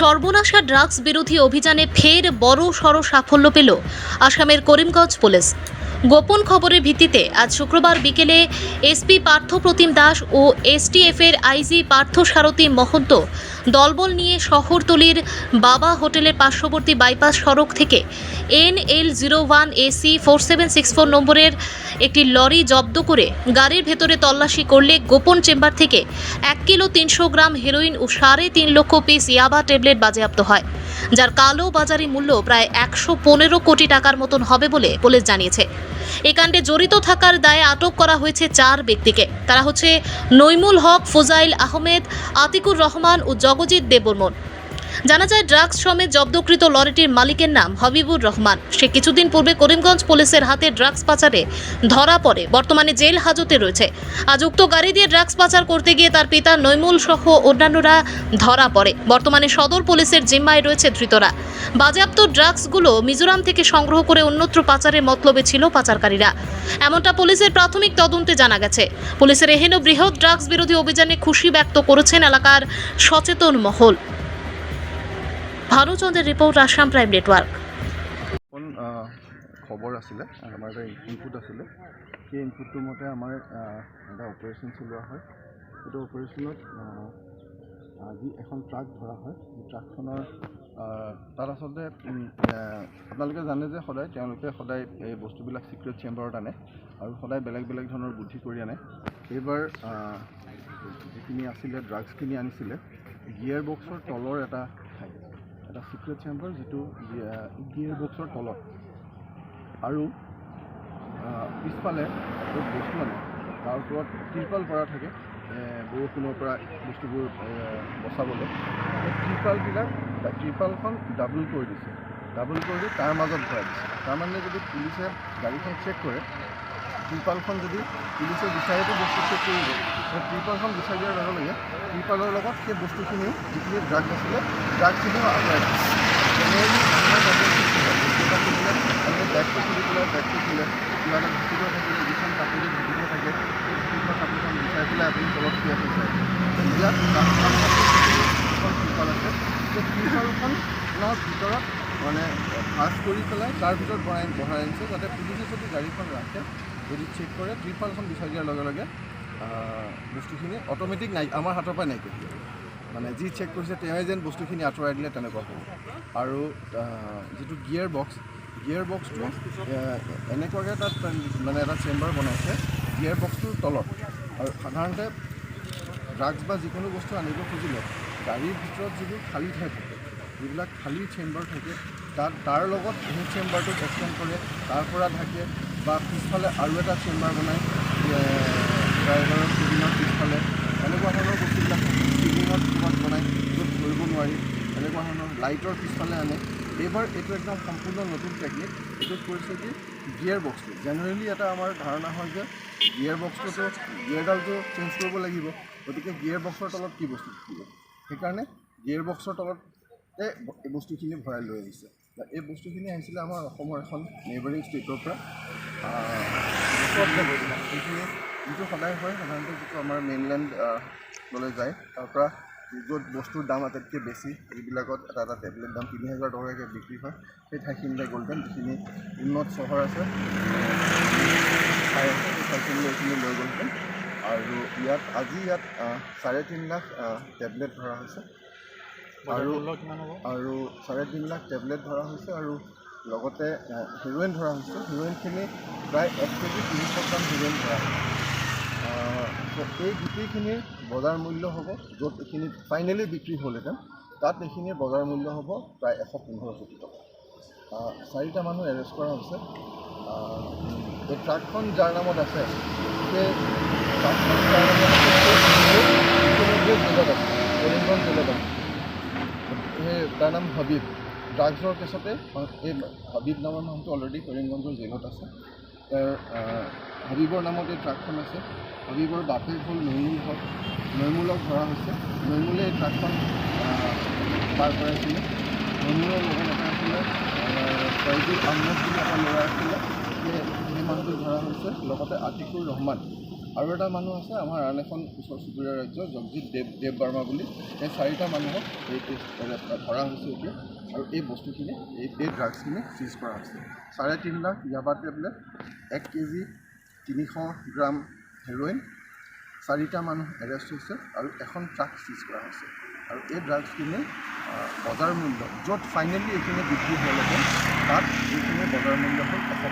সর্বনাশা ড্রাগস বিরোধী অভিযানে ফের বড় সড় সাফল্য পেল আসামের করিমগঞ্জ পুলিশ। গোপন খবরের ভিত্তিতে আজ শুক্রবার বিকেলে এসপি পার্থ প্রতিম দাস ও এসটিএফের আইজি পার্থ সারথী মহন্ত দলবল নিয়ে শহরতলির বাবা হোটেলের পার্শ্ববর্তী বাইপাস সড়ক থেকে N L zero one AC four seven six four নম্বরের একটি লরি জব্দ করে গাড়ির ভেতরে তল্লাশি করলে গোপন চেম্বার থেকে এক কিলো তিনশো গ্রাম হেরোইন ও সাড়ে তিন লক্ষ পিস ইয়াবা ট্যাবলেট বাজেয়াপ্ত হয়, যার কালো বাজারি মূল্য প্রায় একশো পনেরো কোটি টাকার মতন হবে বলে পুলিশ জানিয়েছে। এই কাণ্ডে জড়িত থাকার দায়ে আটক করা হয়েছে চার ব্যক্তিকে। তারা হচ্ছে নৈমুল হক, ফোজাইল আহমেদ, আতিকুর রহমান ও জগজিৎ দেববর্মন। জানা যায়, ড্রাগস সমেত জব্দকৃত লরিটির মালিকের নাম হবিবুর রহমান। সে কিছুদিন পূর্বে করিমগঞ্জ পুলিশের হাতে ড্রাগস পাচারে ধরা পড়ে। বর্তমানে জেল হাজতে রয়েছে। আজ উক্ত গাড়ি দিয়ে ড্রাগস পাচার করতে গিয়ে তার পিতা নৈমুল সহ অন্যান্যরা ধরা পড়ে। বর্তমানে সদর পুলিশের জিম্মায় রয়েছে ধৃতরা। বাজেয়াপ্ত ড্রাগসগুলো মিজোরাম থেকে সংগ্রহ করে অন্যত্র পাচারের মতলবে ছিল পাচারকারীরা। এমনটা পুলিশের প্রাথমিক তদন্তে জানা গেছে। পুলিশের এহেন বৃহৎ ড্রাগস বিরোধী অভিযানে খুশি ব্যক্ত করেছেন এলাকার সচেতন মহল। ভানুচন্দ্ৰেৰ ৰিপোৰ্ট আসাম প্ৰাইম নেটওয়াৰ্ক। খবৰ আছিলে এটা ইনপুট আছিলে। সেই ইনপুটটোৰ মতে আমাৰ এটা অপাৰেশ্যন চলোৱা হয়। সেইটো অপাৰেশ্যনত আজি এখন ট্ৰাক ধৰা হয়। সেই ট্ৰাকখনৰ তাত আচলতে আপোনালোকে জানে যে সদায় তেওঁলোকে সদায় এই বস্তুবিলাক ছিক্ৰেট চেম্বাৰত আনে আৰু সদায় বেলেগ বেলেগ ধৰণৰ বুদ্ধি কৰি আনে। এইবাৰ যিখিনি আছিলে ড্ৰাগছখিনি আনিছিলে গিয়াৰ বক্সৰ তলৰ এটা ঠাই। এটা ছিক্ৰেট চেম্বাৰ যিটো গিয়াৰ বক্সৰ তলত। আৰু পিছফালে বস্তু আনে, তাৰ ওপৰত ত্ৰিপাল পৰা থাকে বৰষুণৰ পৰা বস্তুবোৰ বচাবলৈ। ত্ৰিপালবিলাক ত্ৰিপালখন ডাবল কৰি দিছে। ডাবল কৰি তাৰ মাজত ভৰাই দিছে। তাৰমানে যদি পুলিচে গাড়ীখন চেক কৰে ত্ৰিপালখন যদি পুলিচে বিচাৰিতো বস্তু চেক কৰিব ত্ৰিপালখন বিচাৰি দিয়াৰ লগে লগে ত্ৰিপালৰ লগত সেই বস্তুখিনিও যিখিনি ড্ৰাগছ আছিলে ড্ৰাগছখিনিও আঁতৰাই আমি বেগটো খুলি পেলাই বেগটো খোলে, কিবা এটা যিখন কাপোৰ ঘটিব থাকে, সেই ত্ৰিপাল কাপোৰখন বিচাৰি পেলাই আপুনি তলত থৈ পাৰে ইয়াত যিখন ত্ৰিপাল আছে ভিতৰত মানে ভাজ কৰি পেলাই তাৰ ভিতৰত ভৰাই বহাই আনিছে, যাতে পুলিচে যদি গাড়ীখন ৰাখে যদি চেক কৰে ত্ৰিপালখন বিচাৰি দিয়াৰ লগে লগে বস্তুখিনি অট'মেটিক নাই, আমাৰ হাতৰ পৰাই নাইকিয়া হৈ মানে যি চেক কৰিছে, তেওঁৱে যেন বস্তুখিনি আঁতৰাই দিলে তেনেকুৱা হ'ব। আৰু যিটো গিয়াৰ বক্স গিয়াৰ বক্সটো এনেকুৱাকৈ তাত মানে এটা চেম্বাৰ বনাইছে গিয়াৰ বক্সটোৰ তলত। আৰু সাধাৰণতে ড্ৰাগছ বা যিকোনো বস্তু আনিব খুজিলে, গাড়ীৰ ভিতৰত যিবোৰ খালী ঠাই থাকে, যিবিলাক খালী চেম্বাৰ থাকে, তাত, তাৰ লগত সেই চেম্বাৰটোক এক্সটেণ্ড কৰে, তাৰ পৰা ঢাকে বা পিছফালে আৰু এটা চেম্বাৰ বনায় ড্ৰাইভাৰৰ কেবিনৰ পিছফালে, এনেকুৱা ধৰণৰ বস্তুবিলাক চিলিঙত ক'ৰবাত বনায় য'ত ধৰিব নোৱাৰি, এনেকুৱা ধৰণৰ লাইটৰ পিছফালে আনে। এইবাৰ এইটো একদম সম্পূৰ্ণ নতুন টেকনিক এইটোত কৰিছে কি গিয়াৰ বক্সটো জেনেৰেলি এটা আমাৰ ধাৰণা হয় যে গিয়াৰ বক্সটোতো গিয়াৰডালটো চেঞ্জ কৰিব লাগিব। গতিকে গিয়াৰ বক্সৰ তলত কি বস্তু থাকিব? সেইকাৰণে গিয়াৰ বক্সৰ তলতে বস্তুখিনি ভৰাই লৈ আহিছে। এই বস্তুখিনি আহিছিলে আমাৰ অসমৰ এখন নেইবাৰিং ষ্টেটৰ পৰা। সেইখিনি যিটো সদায় হয়, সাধাৰণতে যিটো আমাৰ মেইনলেণ্ডলৈ যায়, তাৰ পৰা য'ত বস্তুৰ দাম আটাইতকৈ বেছি যিবিলাকত এটা এটা টেবলেট দাম তিনি হাজাৰ টকাকৈ বিক্ৰী হয়। সেই ঠাইখিনিলৈ গ'লহেঁতেন যিখিনি উন্নত চহৰ আছে ঠাই আছে, সেই ঠাইখিনিলৈ এইখিনি লৈ গ'লহেঁতেন আৰু ইয়াত, আজি ইয়াত চাৰে তিনি লাখ টেবলেট ধৰা হৈছে। আৰু আৰু চাৰে তিনি লাখ টেবলেট ধৰা হৈছে আৰু লগতে হেৰ'ইন ধৰা হৈছে হেৰ'ইনখিনি প্ৰায় এক কেজি তিনিশ গ্ৰাম হেৰ'ইন ধৰা হৈছে এই গোটেইখিনিৰ বজাৰ মূল্য হ'ব য'ত এইখিনি ফাইনেলি বিক্ৰী হ'লহেঁতেন তাত এইখিনিৰ বজাৰ মূল্য হ'ব প্ৰায় এশ পোন্ধৰ কোটি টকা চাৰিটা মানুহ এৰেষ্ট কৰা হৈছে এই ট্ৰাকখন যাৰ নামত আছে সেই ট্ৰাকখন যাৰ নামত আছে ইতিমধ্যে জেলত আছে কৰিমগঞ্জ জেলত আছে তাৰ নাম হাবিব। ড্ৰাগছৰ কেছতে এই হাবিব নামৰ মানুহটো অলৰেডি কৰিমগঞ্জৰ জেলত আছে। হাবিবৰ নামত এই ট্ৰাকখন আছে। হাবিবৰ বাপেক হ'ল নৈমুল হক। নৈমুলক ধৰা হৈছে। নৈমুলে এই ট্ৰাকখন পাৰ কৰাইছিলে। নৈমুলৰ লগত এটা আছিলে ফয়জুল আহমেদ বুলি এটা ল'ৰা আছিলে। সেই মানুহটো ধৰা হৈছে। লগতে আতিকুৰ ৰহমান। আৰু এটা মানুহ আছে আমাৰ আন এখন ওচৰ চুবুৰীয়া ৰাজ্য জগজিৎ দেৱ দেৱ বাৰ্মা বুলি। এই চাৰিটা মানুহক এই ধৰা হৈছে এতিয়া। আৰু এই বস্তুখিনি এই এই ড্ৰাগছখিনি চিজ কৰা হৈছে। চাৰে তিনি লাখ ইয়াবা টেবলেট এক কেজি তিনিশ গ্ৰাম হেৰ'ইন চাৰিটা মানুহ এৰেষ্ট হৈছে আৰু এখন ট্ৰাক চিজ কৰা হৈছে। আৰু এই ড্ৰাগছখিনি বজাৰ মূল্য য'ত ফাইনেলি এইখিনি বিক্ৰী হ'লহেঁতেন তাত এইখিনি বজাৰ মূল্য হ'ল এশ